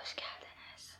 Hoş geldiniz.